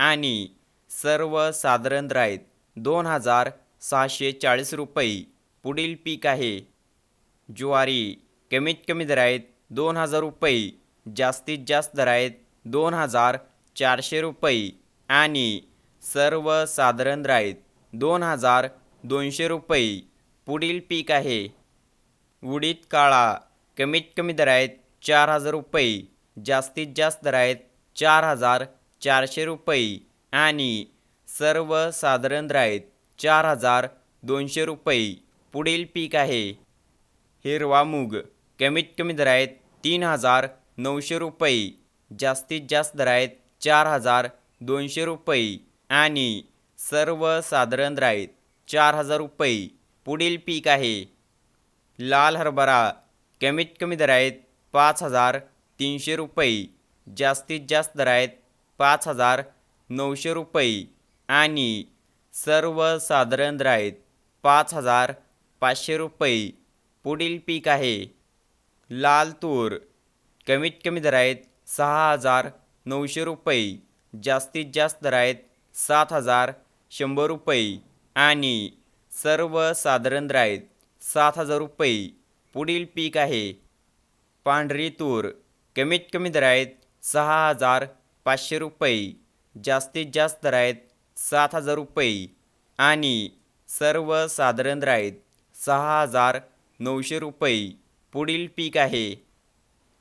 आणि सर्वसाधारण दर आहेत दोन हजार सहाशे चाळीस रुपये पुढील पीक आहे. ज्वारी कमीत कमी दर दोन हजार रुपये जास्तीत जास्त दर आहेत दोन हजार चारशे रुपये आणि सर्वसाधारण साधारण आहेत दोन हजार दोनशे रुपये पुढील पीक आहे. उडीद काळा कमीत कमी दर चार हजार रुपये जास्तीत जास्त दर आहेत चार हजार चारशे रुपये आणि सर्वसाधारण राईत चार हजार दोनशे रुपये. पुढील पीक आहे. हिरवा मूग. कमीत कमी दर आहेत तीन हजार नऊशे रुपये. जास्तीत जास्त दर आहेत चार हजार दोनशे रुपये आणि सर्वसाधारण राईत चार हजार रुपये. पुढील पीक आहे. लाल हरभरा. कमीत कमी दर आहेत पाच हजार तीनशे रुपये. जास्तीत जास्त दर आहेत पाच हजार नऊशे रुपये आणि सर्वसाधारण राईत पाच हजार पाचशे रुपये. पुढील पीक आहे लाल तूर कमीत कमी दर आहेत सहा हजार नऊशे रुपये जास्तीत जास्त दर आहेत सात हजार शंभर रुपये आणि सर्वसाधारण राईत सात हजार रुपये. पुढील पीक आहे पांढरी तूर. कमीत कमी दर आहेत सहा हजार पाचशे रुपये जास्तीत जास्त दर आहेत सात हजार रुपये आणि सर्वसाधारण राहत सहा हजार नऊशे रुपये. पुढील पीक आहे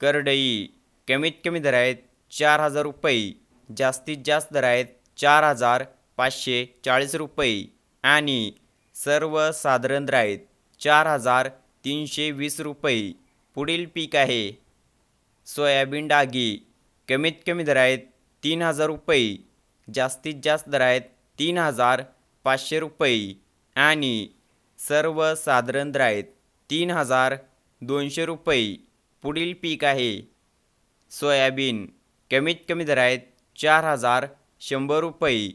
करडई कमीत कमी दर आहेत चार हजार रुपये जास्तीत जास्त दर आहेत चार हजार पाचशे चाळीस रुपये आणि सर्वसाधारण दर आहेत चार हजार तीनशे वीस रुपये. पुढील पीक आहे सोयाबीन डागी कमीत कमी दर आहेत तीन हजार रुपये जास्तीत जास्त दर आहेत तीन हजार पाचशे रुपये आणि सर्वसाधारण दर आहेत तीन हजार दोनशे रुपये पुढील पीक आहे. सोयाबीन कमीत कमी दर आहेत चार हजार शंभर रुपये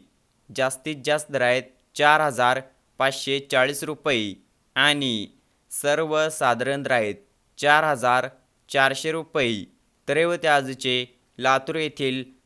जास्तीत जास्त दर आहेत चार हजार पाचशे चाळीस रुपये आणि सर्वसाधारण दर आहेत चार हजार चारशे रुपये. तर आजचे लातूर येथील